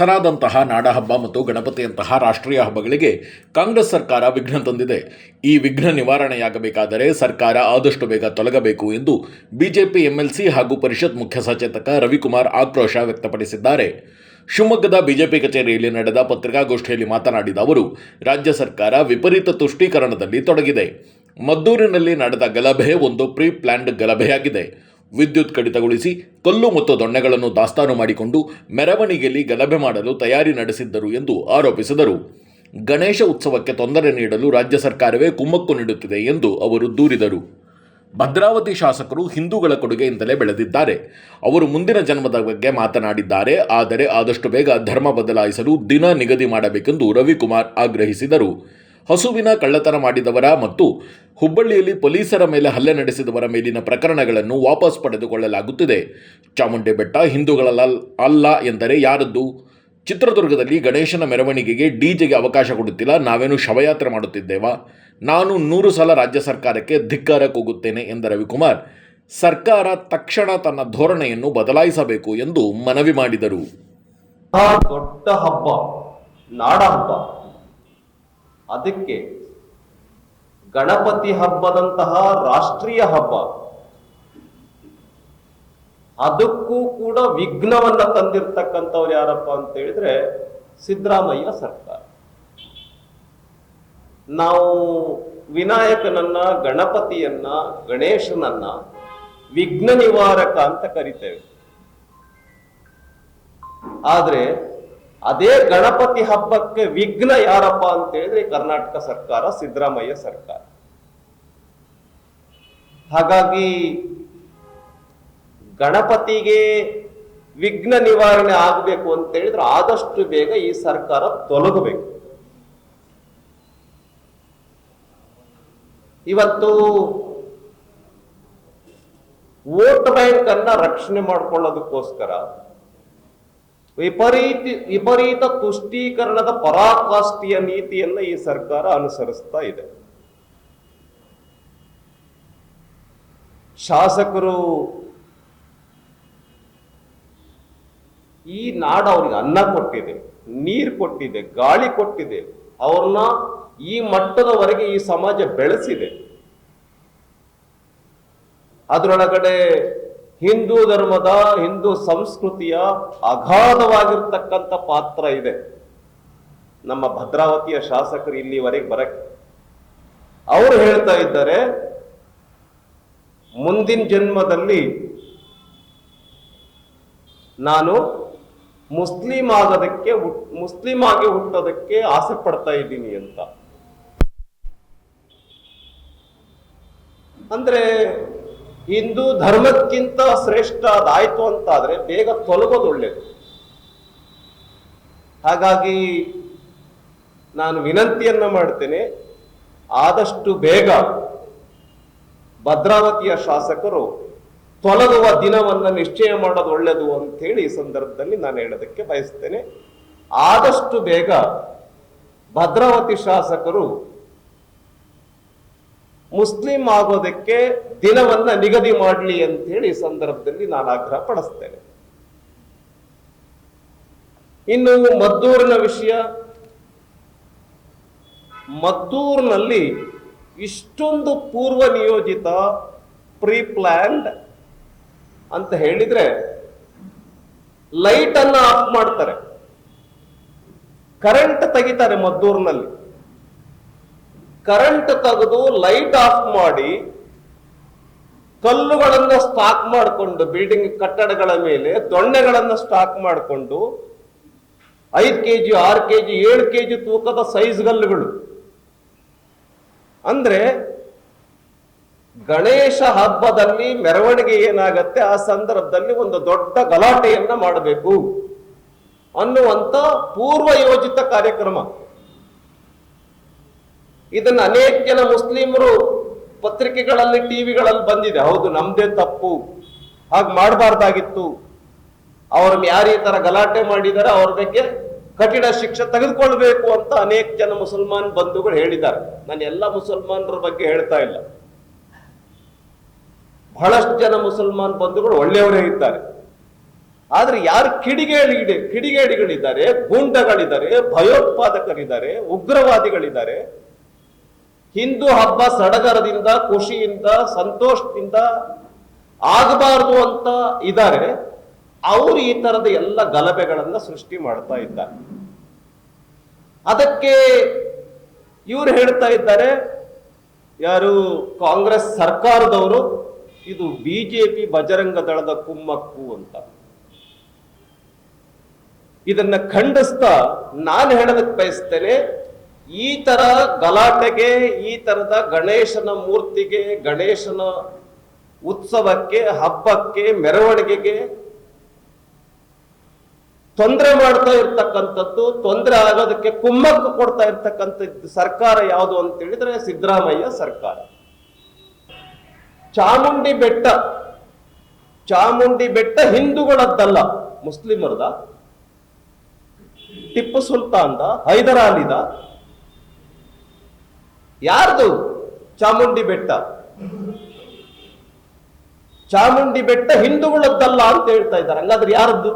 ದಸರಾದಂತಹ ನಾಡಹಬ್ಬ ಮತ್ತು ಗಣಪತಿಯಂತಹ ರಾಷ್ಟ್ರೀಯ ಹಬ್ಬಗಳಿಗೆ ಕಾಂಗ್ರೆಸ್ ಸರ್ಕಾರ ವಿಘ್ನ ತಂದಿದೆ. ಈ ವಿಘ್ನ ನಿವಾರಣೆಯಾಗಬೇಕಾದರೆ ಸರ್ಕಾರ ಆದಷ್ಟು ಬೇಗ ತೊಲಗಬೇಕು ಎಂದು ಬಿಜೆಪಿ ಎಂಎಲ್ಸಿ ಹಾಗೂ ಪರಿಷತ್ ಮುಖ್ಯ ಸಚೇತಕ ರವಿಕುಮಾರ್ ಆಕ್ರೋಶ ವ್ಯಕ್ತಪಡಿಸಿದ್ದಾರೆ. ಶಿವಮೊಗ್ಗದ ಬಿಜೆಪಿ ಕಚೇರಿಯಲ್ಲಿ ನಡೆದ ಪತ್ರಿಕಾಗೋಷ್ಠಿಯಲ್ಲಿ ಮಾತನಾಡಿದ ಅವರು, ರಾಜ್ಯ ಸರ್ಕಾರ ವಿಪರೀತ ತುಷ್ಟೀಕರಣದಲ್ಲಿ ತೊಡಗಿದೆ. ಮದ್ದೂರಿನಲ್ಲಿ ನಡೆದ ಗಲಭೆ ಒಂದು ಪ್ರೀ ಪ್ಲ್ಯಾಂಡ್ ಗಲಭೆಯಾಗಿದೆ. ವಿದ್ಯುತ್ ಕಡಿತಗೊಳಿಸಿ ಕಲ್ಲು ಮತ್ತು ದೊಣ್ಣೆಗಳನ್ನು ದಾಸ್ತಾನು ಮಾಡಿಕೊಂಡು ಮೆರವಣಿಗೆಯಲ್ಲಿ ಗಲಭೆ ಮಾಡಲು ತಯಾರಿ ನಡೆಸಿದ್ದರು ಎಂದು ಆರೋಪಿಸಿದರು. ಗಣೇಶ ಉತ್ಸವಕ್ಕೆ ತೊಂದರೆ ನೀಡಲು ರಾಜ್ಯ ಸರ್ಕಾರವೇ ಕುಮ್ಮಕ್ಕು ನೀಡುತ್ತಿದೆ ಎಂದು ಅವರು ದೂರಿದರು. ಭದ್ರಾವತಿ ಶಾಸಕರು ಹಿಂದೂಗಳ ಕೊಡುಗೆಯಿಂದಲೇ ಬೆಳೆದಿದ್ದಾರೆ. ಅವರು ಮುಂದಿನ ಜನ್ಮದ ಬಗ್ಗೆ ಮಾತನಾಡಿದ್ದಾರೆ. ಆದರೆ ಆದಷ್ಟು ಬೇಗ ಧರ್ಮ ಬದಲಾಯಿಸಲು ದಿನ ನಿಗದಿ ಮಾಡಬೇಕೆಂದು ರವಿಕುಮಾರ್ ಆಗ್ರಹಿಸಿದರು. ಹಸುವಿನ ಕಳ್ಳತನ ಮಾಡಿದವರ ಮತ್ತು ಹುಬ್ಬಳ್ಳಿಯಲ್ಲಿ ಪೊಲೀಸರ ಮೇಲೆ ಹಲ್ಲೆ ನಡೆಸಿದವರ ಮೇಲಿನ ಪ್ರಕರಣಗಳನ್ನು ವಾಪಸ್ ಪಡೆದುಕೊಳ್ಳಲಾಗುತ್ತಿದೆ. ಚಾಮುಂಡಿ ಬೆಟ್ಟ ಹಿಂದೂಗಳ ಅಲ್ಲ ಎಂದರೆ ಯಾರದ್ದು? ಚಿತ್ರದುರ್ಗದಲ್ಲಿ ಗಣೇಶನ ಮೆರವಣಿಗೆಗೆ ಡಿಜೆಗೆ ಅವಕಾಶ ಕೊಡುತ್ತಿಲ್ಲ. ನಾವೇನು ಶವಯಾತ್ರೆ ಮಾಡುತ್ತಿದ್ದೇವಾ? ನಾನು ನೂರು ಸಲ ರಾಜ್ಯ ಸರ್ಕಾರಕ್ಕೆ ಧಿಕ್ಕಾರ ಕೂಗುತ್ತೇನೆ ಎಂದ ರವಿಕುಮಾರ್. ಸರ್ಕಾರ ತಕ್ಷಣ ತನ್ನ ಧೋರಣೆಯನ್ನು ಬದಲಾಯಿಸಬೇಕು ಎಂದು ಮನವಿ ಮಾಡಿದರು. ದೊಡ್ಡ ಹಬ್ಬ, ನಾಡ ಹಬ್ಬ. ಅದಕ್ಕೆ ಗಣಪತಿ ಹಬ್ಬದಂತಹ ರಾಷ್ಟ್ರೀಯ ಹಬ್ಬ. ಅದಕ್ಕೂ ಕೂಡ ವಿಘ್ನವನ್ನ ತಂದಿರ್ತಕ್ಕಂಥವ್ರು ಯಾರಪ್ಪ ಅಂತ ಹೇಳಿದ್ರೆ ಸಿದ್ದರಾಮಯ್ಯ ಸರ್ಕಾರ. ನಾವು ವಿನಾಯಕನನ್ನ, ಗಣಪತಿಯನ್ನ, ಗಣೇಶನನ್ನ ವಿಘ್ನ ನಿವಾರಕ ಅಂತ ಕರಿತೇವೆ. ಆದ್ರೆ ಅದೇ ಗಣಪತಿ ಹಬ್ಬಕ್ಕೆ ವಿಘ್ನ ಯಾರಪ್ಪ ಅಂತ ಹೇಳಿದ್ರೆ ಕರ್ನಾಟಕ ಸರ್ಕಾರ, ಸಿದ್ದರಾಮಯ್ಯ ಸರ್ಕಾರ. ಹಾಗಾಗಿ ಗಣಪತಿಗೆ ವಿಘ್ನ ನಿವಾರಣೆ ಆಗಬೇಕು ಅಂತ ಹೇಳಿದ್ರೆ ಆದಷ್ಟು ಬೇಗ ಈ ಸರ್ಕಾರ ತೊಲಗಬೇಕು. ಇವತ್ತು ವೋಟ್ ಬ್ಯಾಂಕ್ ಅನ್ನ ರಕ್ಷಣೆ ಮಾಡ್ಕೊಳ್ಳೋದಕ್ಕೋಸ್ಕರ ವಿಪರೀತ ವಿಪರೀತ ತುಷ್ಟೀಕರಣದ ಪರಾಕಾಷ್ಠೆಯ ನೀತಿಯನ್ನ ಈ ಸರ್ಕಾರ ಅನುಸರಿಸ್ತಾ ಇದೆ. ಶಾಸಕರು ಈ ನಾಡ ಅವ್ರಿಗೆ ಅನ್ನ ಕೊಟ್ಟಿದೆ, ನೀರು ಕೊಟ್ಟಿದೆ, ಗಾಳಿ ಕೊಟ್ಟಿದೆ, ಅವ್ರನ್ನ ಈ ಮಟ್ಟದವರೆಗೆ ಈ ಸಮಾಜ ಬೆಳೆಸಿದೆ. ಅದರೊಳಗಡೆ ಹಿಂದೂ ಧರ್ಮದ ಹಿಂದೂ ಸಂಸ್ಕೃತಿಯ ಅಗಾಧವಾಗಿರ್ತಕ್ಕಂಥ ಪಾತ್ರ ಇದೆ. ನಮ್ಮ ಭದ್ರಾವತಿಯ ಶಾಸಕರು ಇಲ್ಲಿವರೆಗೆ ಬರಕ್ಕೆ ಅವರು ಹೇಳ್ತಾ ಇದ್ದಾರೆ, ಮುಂದಿನ ಜನ್ಮದಲ್ಲಿ ನಾನು ಮುಸ್ಲಿಂ ಆಗೋದಕ್ಕೆ ಮುಸ್ಲಿಂ ಆಗಿ ಹುಟ್ಟೋದಕ್ಕೆ ಆಸೆ ಪಡ್ತಾ ಇದ್ದೀನಿ ಅಂತ. ಅಂದ್ರೆ ಹಿಂದೂ ಧರ್ಮಕ್ಕಿಂತ ಶ್ರೇಷ್ಠ ಅದಾಯ್ತು ಅಂತಾದ್ರೆ ಬೇಗ ತೊಲಗೋದು ಒಳ್ಳೇದು. ಹಾಗಾಗಿ ನಾನು ವಿನಂತಿಯನ್ನ ಮಾಡ್ತೇನೆ, ಆದಷ್ಟು ಬೇಗ ಭದ್ರಾವತಿಯ ಶಾಸಕರು ತೊಲಗುವ ದಿನವನ್ನ ನಿಶ್ಚಯ ಮಾಡೋದು ಒಳ್ಳೆಯದು ಅಂತ ಹೇಳಿ ಈ ಸಂದರ್ಭದಲ್ಲಿ ನಾನು ಹೇಳೋದಕ್ಕೆ ಬಯಸ್ತೇನೆ. ಆದಷ್ಟು ಬೇಗ ಭದ್ರಾವತಿ ಶಾಸಕರು ಮುಸ್ಲಿಂ ಆಗೋದಕ್ಕೆ ದಿನವನ್ನ ನಿಗದಿ ಮಾಡಲಿ ಅಂತ ಹೇಳಿ ಸಂದರ್ಭದಲ್ಲಿ ನಾನು ಆಗ್ರಹ ಪಡಿಸ್ತೇನೆ. ಇನ್ನು ಮದ್ದೂರಿನ ವಿಷಯ. ಮದ್ದೂರಿನಲ್ಲಿ ಇಷ್ಟೊಂದು ಪೂರ್ವ ನಿಯೋಜಿತ ಪ್ರೀ ಪ್ಲಾನ್ಡ್ ಅಂತ ಹೇಳಿದ್ರೆ ಲೈಟ್ ಅನ್ನ ಆಫ್ ಮಾಡ್ತಾರೆ. ಕರೆಂಟ್ ತೆಗಿತಾರೆ ಮದ್ದೂರಿನಲ್ಲಿ. ಕರೆಂಟ್ ತೆಗೆದು ಲೈಟ್ ಆಫ್ ಮಾಡಿ ಕಲ್ಲುಗಳನ್ನು ಸ್ಟಾಕ್ ಮಾಡಿಕೊಂಡು ಬಿಲ್ಡಿಂಗ್ ಕಟ್ಟಡಗಳ ಮೇಲೆ ದೊಣ್ಣೆಗಳನ್ನು ಸ್ಟಾಕ್ ಮಾಡಿಕೊಂಡು, ಐದು ಕೆ ಜಿ ಆರು ಕೆ ಜಿ ಏಳು ಕೆ ಜಿ ತೂಕದ ಸೈಜ್ ಗಲ್ಲುಗಳು. ಅಂದ್ರೆ ಗಣೇಶ ಹಬ್ಬದಲ್ಲಿ ಮೆರವಣಿಗೆ ಏನಾಗತ್ತೆ? ಆ ಸಂದರ್ಭದಲ್ಲಿ ಒಂದು ದೊಡ್ಡ ಗಲಾಟೆಯನ್ನ ಮಾಡಬೇಕು ಅನ್ನುವಂತ ಪೂರ್ವಯೋಜಿತ ಕಾರ್ಯಕ್ರಮ. ಇದನ್ನ ಅನೇಕ ಜನ ಮುಸ್ಲಿಮರು ಪತ್ರಿಕೆಗಳಲ್ಲಿ, ಟಿವಿಗಳಲ್ಲಿ ಬಂದಿದೆ. ಹೌದು, ನಮ್ದೇ ತಪ್ಪು. ಹಾಗೆ ಮಾಡಬಾರ್ದಾಗಿತ್ತು. ಅವ್ರ ಯಾರು ತರ ಗಲಾಟೆ ಮಾಡಿದ್ದಾರೆ ಅವ್ರ ಬಗ್ಗೆ ಕಠಿಣ ಶಿಕ್ಷೆ ತೆಗೆದುಕೊಳ್ಬೇಕು ಅಂತ ಅನೇಕ ಜನ ಮುಸಲ್ಮಾನ್ ಬಂಧುಗಳು ಹೇಳಿದ್ದಾರೆ. ನಾನು ಎಲ್ಲ ಮುಸಲ್ಮಾನರ ಬಗ್ಗೆ ಹೇಳ್ತಾ ಇಲ್ಲ. ಬಹಳಷ್ಟು ಜನ ಮುಸಲ್ಮಾನ್ ಬಂಧುಗಳು ಒಳ್ಳೆಯವರೇ ಇದ್ದಾರೆ. ಆದ್ರೆ ಯಾರು ಕಿಡಿಗೇಡಿ ಕಿಡಿಗೇಡಿಗಳಿದ್ದಾರೆ, ಗೂಂಡಗಳಿದ್ದಾರೆ, ಭಯೋತ್ಪಾದಕರಿದ್ದಾರೆ, ಉಗ್ರವಾದಿಗಳಿದ್ದಾರೆ. ಹಿಂದೂ ಹಬ್ಬ ಸಡಗರದಿಂದ, ಖುಷಿಯಿಂದ, ಸಂತೋಷದಿಂದ ಆಗಬಾರದು ಅಂತ ಇದ್ದಾರೆ ಅವರು ಈ ತರದ ಎಲ್ಲ ಗಲಭೆಗಳನ್ನ ಸೃಷ್ಟಿ ಮಾಡ್ತಾ ಇದ್ದಾರೆ. ಅದಕ್ಕೆ ಇವರು ಹೇಳ್ತಾ ಇದ್ದಾರೆ, ಯಾರು ಕಾಂಗ್ರೆಸ್ ಸರ್ಕಾರದವರು, ಇದು ಬಿಜೆಪಿ ಬಜರಂಗ ದಳದ ಕುಮ್ಮಕ್ಕು ಅಂತ. ಇದನ್ನ ಖಂಡಿಸ್ತಾ ನಾನು ಹೇಳೋದಕ್ಕೆ ಬಯಸ್ತೇನೆ ಈ ತರ ಗಲಾಟೆಗೆ, ಈ ತರದ ಗಣೇಶನ ಮೂರ್ತಿಗೆ, ಗಣೇಶನ ಉತ್ಸವಕ್ಕೆ, ಹಬ್ಬಕ್ಕೆ, ಮೆರವಣಿಗೆಗೆ ತೊಂದರೆ ಮಾಡ್ತಾ ಇರ್ತಕ್ಕಂಥದ್ದು, ತೊಂದರೆ ಆಗೋದಕ್ಕೆ ಕುಮ್ಮಕ್ಕು ಕೊಡ್ತಾ ಇರ್ತಕ್ಕಂಥದ್ದು ಸರ್ಕಾರ ಯಾವುದು ಅಂತ ಹೇಳಿದ್ರೆ ಸಿದ್ದರಾಮಯ್ಯ ಸರ್ಕಾರ. ಚಾಮುಂಡಿ ಬೆಟ್ಟ ಚಾಮುಂಡಿ ಬೆಟ್ಟ ಹಿಂದೂಗಳದ್ದಲ್ಲ, ಮುಸ್ಲಿಮರದ. ಟಿಪ್ಪು ಸುಲ್ತಾನ್ದ, ಹೈದರಾಲಿದ. ಯಾರ್ದು? ಚಾಮುಂಡಿ ಬೆಟ್ಟ. ಚಾಮುಂಡಿ ಬೆಟ್ಟ ಹಿಂದೂಗಳದ್ದಲ್ಲ ಅಂತ ಹೇಳ್ತಾ ಇದ್ದಾರೆ. ಹಂಗಾದ್ರೆ ಯಾರದ್ದು?